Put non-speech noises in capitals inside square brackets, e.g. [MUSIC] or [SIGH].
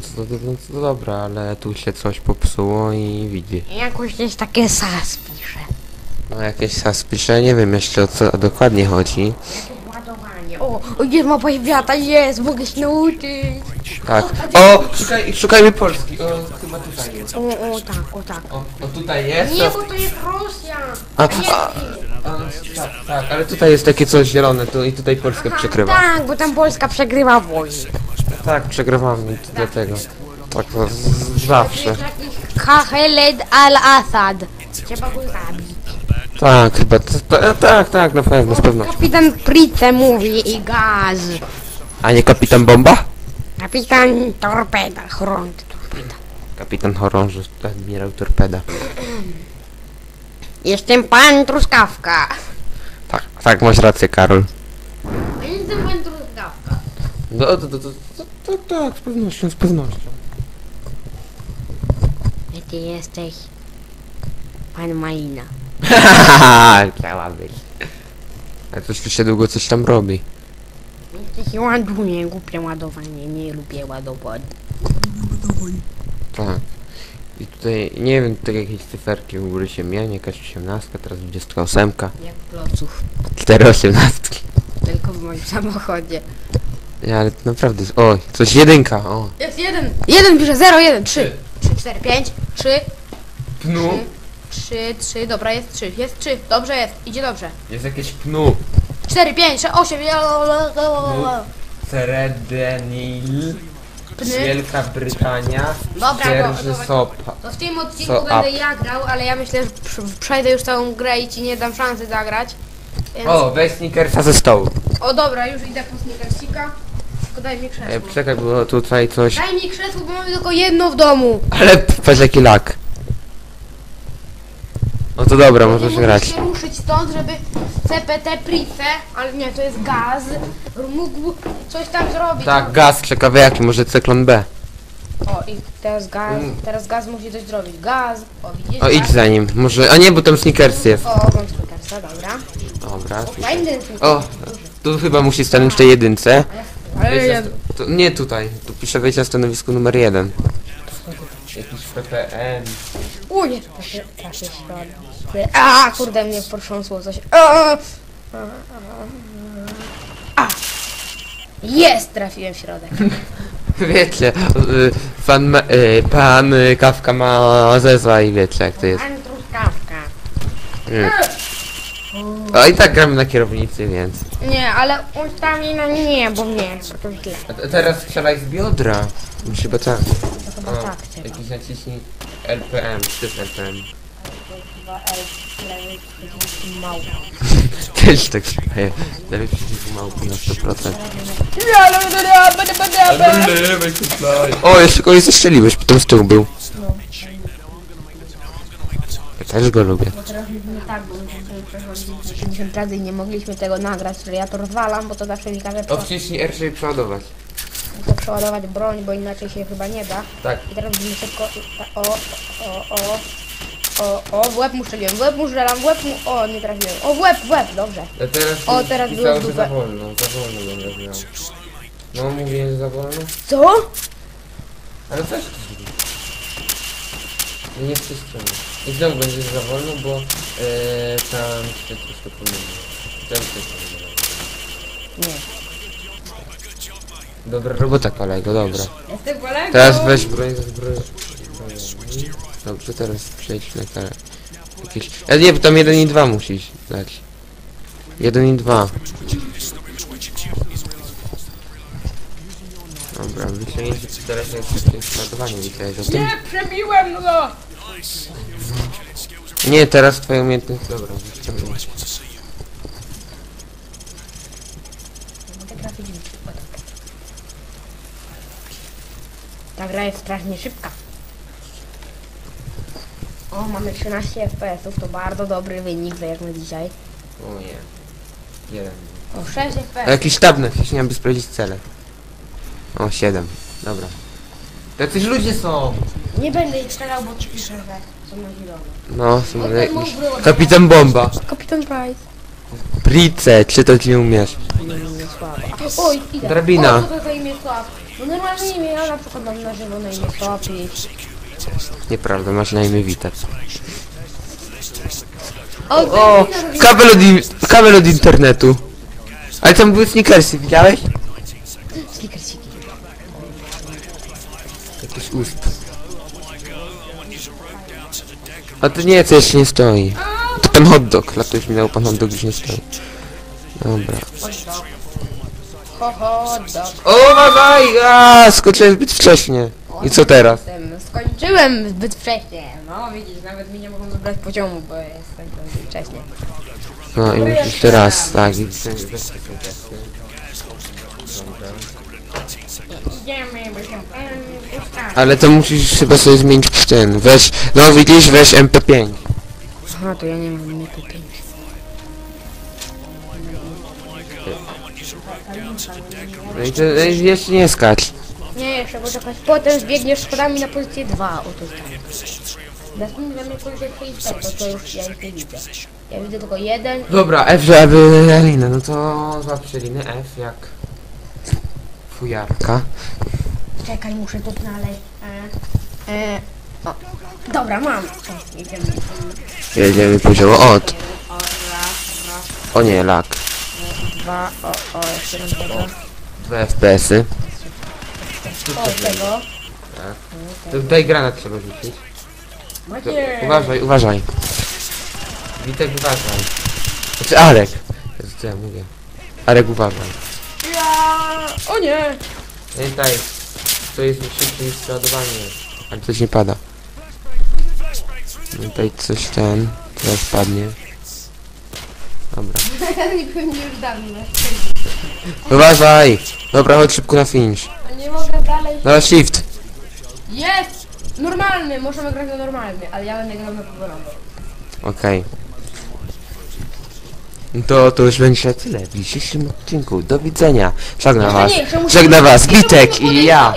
No to, to, no to dobra, ale tu się coś popsuło i widzi. Jakoś gdzieś takie sas pisze. No jakieś saspisze, nie wiem jeszcze o co dokładnie chodzi. Jakieś ładowanie. O, o jest mapa świata, jest, mogę się nauczyć. Tak. O! Szukaj, szukajmy Polski. O, chyba tutaj jest. O, o tak, o tak. O, o tutaj jest. Nie, bo to jest Rosja. A, a, a, tak, tak, ale tutaj jest takie coś zielone, tu i tutaj Polska Aha, przekrywa. Tak, bo tam Polska przegrywa wojnę. Tak, przegrywamy to dlatego. Tak, to z- z- zawsze. Khaled al-Assad. Trzeba go zabić. Tak, chyba, to, to, tak, tak, na pewno, z pewnością. Kapitan Price mówi i gaz. A nie kapitan Bomba? Kapitan Torpeda, front torpeda. Kapitan Chorąży, admirał Torpeda. Jestem pan Truskawka. Tak, tak, masz rację, Karol. Jestem pan Truskawka. No, to, to, to, to, tak, z pewnością, z pewnością. Gdzie ty jesteś? Pan Malina. [LAUGHS] Chciała być. A coś tu się długo coś tam robi. Niech się ładuje, głupie ładowanie, nie lubię ładować. Tak. I tutaj, nie wiem, tutaj jakieś cyferki u góry się mieli, jakaś 18, teraz 28, Jak ploców, 4 18. tylko w moim samochodzie. Nie, ale to naprawdę, oj, coś jedynka, o. Jest jeden. Jeden pisze 0, 1, 3. 3, 4, 5, 3, Pnu. 3, 3, dobra, jest 3, jest 3, dobrze jest, idzie dobrze. Jest jakieś pnu. 4, 5, 6, 8, Seredenil. Pny. Wielka Brytania. Dobra, Dzierży dobra. sopa. To w tym odcinku Co będę up? ja grał, ale ja myślę, że pr- przejdę już całą grę i ci nie dam szansy zagrać. Więc... O, weź sneakersa ze stołu. O dobra, już idę po sneakersika. Daj mi E, krzesło. czekaj, było tutaj coś. Daj mi krzesło, bo mam tylko jedno w domu. Ale patrz jaki lak. No to dobra, nie możesz mogę grać. się ruszyć stąd, żeby CPT Price, ale nie, to jest gaz, mógł coś tam zrobić. Tak, gaz, ciekawe jaki, może cyklon B. O i teraz gaz, teraz gaz musi coś zrobić. Gaz, o widzisz? O, idź gaz. za nim. Może, a nie, bo tam sneakers jest. O, mam sneakersa, dobra. Dobra. Fajny ten. O, tu chyba musi stanąć w tej jedynce. Ale ja... sto- to, nie tutaj, tu pisze wejść na stanowisku numer jeden. Jakiś PPN. U nie, trafię, trafię środek. A, kurde, mnie potrząsło coś. A, a. Jest, trafiłem w środek. [LAUGHS] Wiecie, y, pan, ma, y, pan y, Kawka ma zezła i wiecie jak to jest. Pan truskawka. A i tak gramy na kierownicy, więc. Nie, ale ustawi na nie, bo nie, bo to źle. A te- teraz strzelaj z biodra. Chyba tak. To chyba O, tak trzeba. jakiś naciśnij LPM, jest LPM? Chyba L, lewy, mało. [LAUGHS] Też tak śpieję. Lewy przycisk małpy na 100%. O, jeszcze kogoś zestrzeliłeś, potem z tyłu był. Też go lubię. Bo teraz mówimy tak, bo musimy przechodzić 50 razy i nie mogliśmy tego nagrać, że ja to rozwalam, bo to zawsze mi każe prze- wciśnij R, żeby przeładować. muszę przeładować broń, bo inaczej się chyba nie da. Tak. I teraz musimy szybko... O, o, o, o, o, w łeb mu strzeliłem, w łeb mu strzelam, w łeb mu... O, nie trafiłem. O, w łeb, w łeb, dobrze. A teraz O, teraz pisało, było że dupę. za wolno, za wolno będę miał. No, mówię, że za wolno. Co? Ale coś ty zrobił. Nie w tej stronie. I znowu będzie za wolno, bo e, tam się troszkę pomyliło. Tam się pomyliło. Nie. Dobra robota kolego, dobra. Jestem kolegą. Teraz weź broń za zbroję. Dobrze, teraz przejdź na karę. Jakieś... A nie, bo tam 1 i 2 musisz dać. 1 i 2. Dobra, wyciągnięcie teraz jest takie składowanie, widziałeś o tym? Nie, przebiłem go! Nie, teraz twoja umiejętność, dobra, wyciągnę. Mogę trafić w o, dobra. Ta gra jest strasznie szybka. O, mamy 13 FPS-ów, to bardzo dobry wynik, jak na dzisiaj. O nie. Jeden. O, 6 A FPS. jakiś tab naciśnij, aby sprawdzić cele. O, 7. Dobra. Jacyś ludzie są! Nie będę ich strzelał, bo ci piszę, że są na. No, są było, Kapitan Bomba! Kapitan Price. Price, nie umiesz. Nie słabo. Oj, idę. Drabina. O, co to za imię słab? No normalnie imię, ja na przykład mam na żywo na imię Topi. Nieprawda, masz na imię Witek. O, O, kabel od, in- kabel od internetu. Ale tam były sneakersy, widziałeś? Snickersiki. Jakiś ust. A to nie, jeszcze nie stoi. To pan hot dog, latujesz minął pan hot dog już nie stoi. Dobra. Ho, ho, dog. O, skoczyłem zbyt wcześnie. I co teraz? Jestem, skończyłem zbyt wcześnie. No widzisz, nawet mi nie mogą zabrać poziomu, bo skończyłem zbyt wcześnie. No i musisz teraz, tak. i- Ale to musisz chyba sobie zmienić ten. Weź, no widzisz, weź MP5. Aha, to ja nie mam nie tutaj. No i to no i jeszcze nie skacz. Nie, jeszcze poczekać. Potem zbiegniesz schodami na pozycję 2. Oto tak. Następnie dla mnie pozycję 3 i 4, to, to już ja ich nie widzę. Ja widzę tylko jeden. Dobra, F, żeby Linę, no to złap się F jak fujarka. Czekaj, muszę to znaleźć. E, e, o. Dobra, mam. O, jedziemy. Jedziemy poziomo. O, raz, raz, O nie, lak. dwa, o, o, jeszcze raz tego. Dwa FPS-y. O, tego. To tutaj granat trzeba rzucić. To, Macie. uważaj, uważaj. Witek, uważaj. Znaczy Arek. Jezu, co ja mówię? Arek, uważaj. O nie! Pamiętaj, to jest szybciej niż przeładowanie. Ale coś nie pada. Tutaj coś ten, teraz padnie. Dobra. [LAUGHS] nie pewnie już dawno. [LAUGHS] Uważaj! Dobra, chodź szybko na finish. A nie mogę dalej. Dobra, shift. Jest! Normalny, możemy grać na normalny, ale ja będę grał na powolony. Okej. To, to już będzie tyle w dzisiejszym odcinku. Do widzenia. Żegnam was. Żegnam was, muszę i ja.